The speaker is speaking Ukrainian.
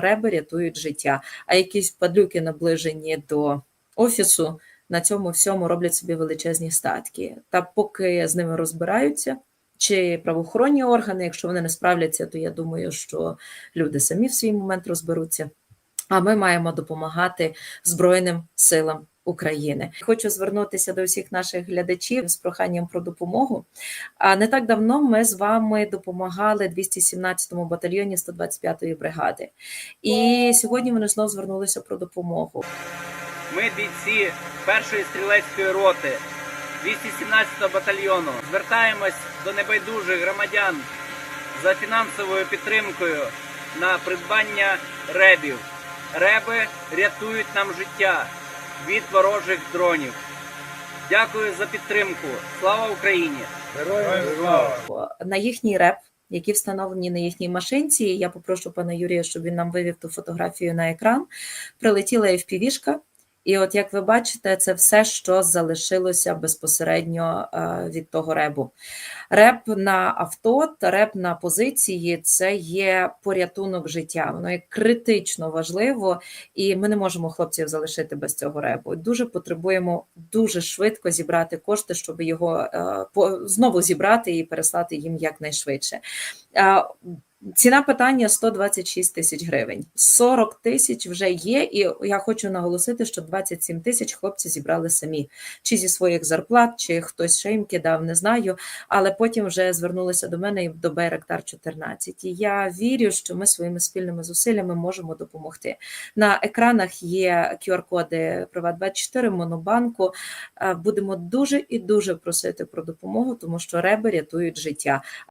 реби рятують життя, а якісь падлюки наближені до офісу на цьому всьому роблять собі величезні статки. Та поки з ними розбираються, чи правоохоронні органи, якщо вони не справляться, то я думаю, що люди самі в свій момент розберуться. А ми маємо допомагати Збройним силам України. Хочу звернутися до всіх наших глядачів з проханням про допомогу. А не так давно ми з вами допомагали 217-му батальйоні 125-ї бригади. І сьогодні вони знову звернулися про допомогу. Ми бійці першої стрілецької роти 217 батальйону. Звертаємось до небайдужих громадян за фінансовою підтримкою на придбання ребів. Реби рятують нам життя від ворожих дронів. Дякую за підтримку. Слава Україні! на їхній реп, які встановлені на їхній машинці. Я попрошу пана Юрія, щоб він нам вивів ту фотографію на екран. Прилетіла FPV-шка. І от як ви бачите, це все, що залишилося безпосередньо е, від того ребу. Реп на авто та реп на позиції це є порятунок життя. Воно є критично важливо, і ми не можемо хлопців залишити без цього ребу. Дуже потребуємо дуже швидко зібрати кошти, щоб його е, знову зібрати і переслати їм якнайшвидше. Ціна питання 126 тисяч гривень. 40 тисяч вже є, і я хочу наголосити, що 27 тисяч хлопці зібрали самі, чи зі своїх зарплат, чи хтось ще їм кидав, не знаю. Але потім вже звернулися до мене і до Байрактар 14. І я вірю, що ми своїми спільними зусиллями можемо допомогти. На екранах є QR-коди Приват24, Монобанку. Е, Будемо дуже і дуже просити про допомогу, тому що реби рятують життя.